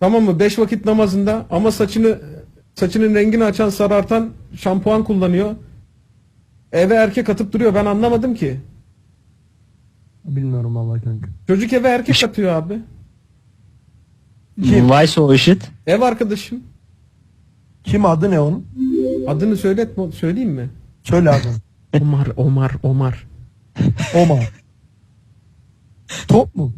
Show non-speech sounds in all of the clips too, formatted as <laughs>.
Tamam mı? Beş vakit namazında ama saçını saçının rengini açan sarartan şampuan kullanıyor. Eve erkek atıp duruyor. Ben anlamadım ki. Bilmiyorum Allah kanka. Çocuk eve erkek atıyor abi. Kim? Why so shit? Ev arkadaşım. Kim adı ne onun? Adını söyletme, söyleyeyim mi? Söyle adını. <laughs> Omar, Omar, Omar. Omar. Top mu?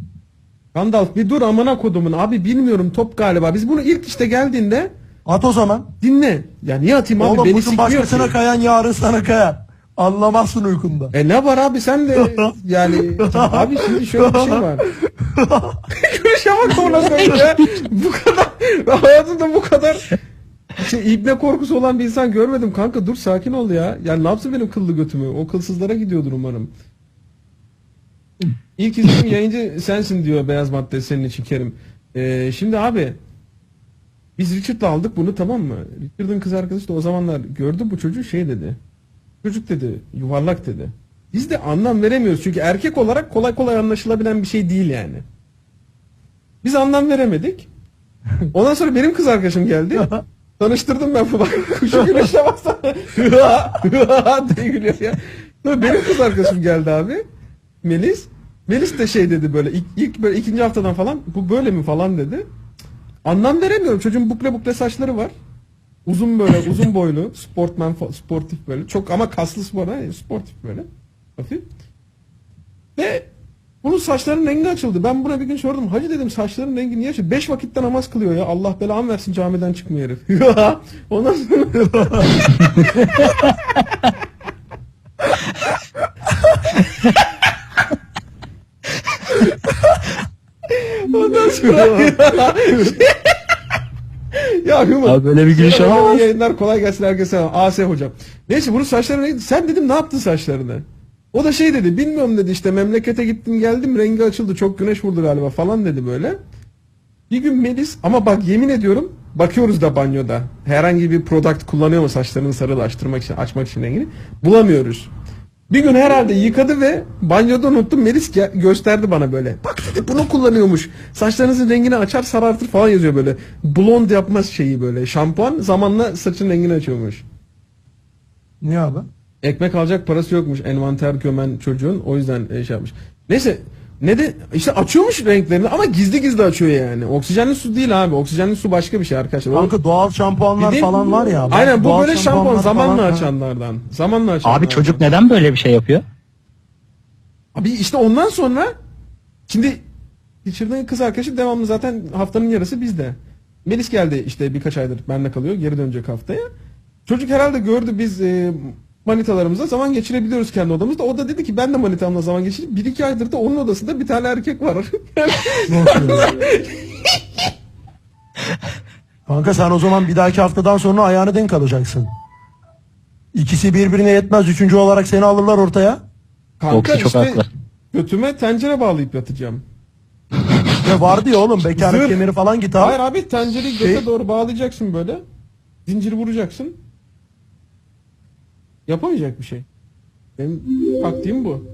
Gandalf bir dur amına kodumun. Abi bilmiyorum top galiba. Biz bunu ilk işte geldiğinde At o zaman. dinle. Ya niye atayım abi? Oğlum Beni bugün sikmiyor başkasına ki. kayan yarın sana kayar. Anlamazsın uykunda. E ne var abi sen de <laughs> yani abi şimdi şöyle bir şey var. <laughs> <laughs> Bak ona söyle. bu kadar hayatımda bu kadar şey, ibne korkusu olan bir insan görmedim kanka dur sakin ol ya. Yani ne yapsın benim kıllı götümü? O kılsızlara gidiyordur umarım. İlk izlediğim yayıncı sensin diyor beyaz madde senin için Kerim. Ee, şimdi abi biz Richard'la aldık bunu tamam mı? Richard'ın kız arkadaşı da o zamanlar gördü bu çocuğu şey dedi. Çocuk dedi yuvarlak dedi. Biz de anlam veremiyoruz çünkü erkek olarak kolay kolay anlaşılabilen bir şey değil yani. Biz anlam veremedik. Ondan sonra benim kız arkadaşım geldi. Tanıştırdım ben bu bak. <laughs> Şu güneşe baksana. <laughs> Hıha, hıha diye gülüyor ya. Sonra benim kız arkadaşım geldi abi. Melis. Melis de şey dedi böyle ilk, ilk böyle ikinci haftadan falan bu böyle mi falan dedi. Anlam veremiyorum. Çocuğun bukle bukle saçları var. Uzun böyle <laughs> uzun boylu sportman sportif böyle çok ama kaslı spor ha sportif böyle hafif ve bunun saçlarının rengi açıldı ben buna bir gün sordum hacı dedim saçların rengi niye açıldı 5 vakitte namaz kılıyor ya Allah belamı versin camiden çıkmıyor herif <laughs> ondan sonra <laughs> ondan sonra <laughs> ya Hüman Abi böyle bir olamaz. iyi yayınlar kolay gelsin herkese. AS hocam. Neyse bunun saçları neydi? Sen dedim ne yaptın saçlarını? O da şey dedi bilmiyorum dedi işte memlekete gittim geldim rengi açıldı çok güneş vurdu galiba falan dedi böyle. Bir gün Melis ama bak yemin ediyorum bakıyoruz da banyoda herhangi bir product kullanıyor mu saçlarını sarılaştırmak için açmak için rengini bulamıyoruz. Bir gün herhalde yıkadı ve banyoda unuttum Melis gösterdi bana böyle. Bak dedi bunu kullanıyormuş. Saçlarınızın rengini açar sarartır falan yazıyor böyle. Blond yapmaz şeyi böyle. Şampuan zamanla saçın rengini açıyormuş. Niye abi? Ekmek alacak parası yokmuş envanter gömen çocuğun. O yüzden e, şey yapmış. Neyse ne de işte açıyormuş renklerini ama gizli gizli açıyor yani. Oksijenli su değil abi. Oksijenli su başka bir şey arkadaşlar. Kanka doğal şampuanlar Bildiğin- falan var ya. Aynen bu Doğal böyle şampuan şampuanlar zamanla falan- açanlardan. Zamanla açanlardan. Abi çocuk neden böyle bir şey yapıyor? Abi işte ondan sonra şimdi Richard'ın kız arkadaşı devamlı zaten haftanın yarısı bizde. Melis geldi işte birkaç aydır benimle kalıyor. Geri dönecek haftaya. Çocuk herhalde gördü biz e, manitalarımızla zaman geçirebiliyoruz kendi odamızda. O da dedi ki ben de manitamla zaman geçireyim. Bir iki aydır da onun odasında bir tane erkek var. <laughs> Kanka sen o zaman bir dahaki haftadan sonra ayağını denk alacaksın. İkisi birbirine yetmez. Üçüncü olarak seni alırlar ortaya. Kanka Oksi çok işte haklı. götüme tencere bağlayıp yatacağım. <laughs> Ya vardı ya oğlum bekarlık Zırh. kemeri falan git al. Hayır abi tencereyi göte Şey- doğru bağlayacaksın böyle. Zincir vuracaksın. Yapamayacak bir şey. Benim taktiğim bu.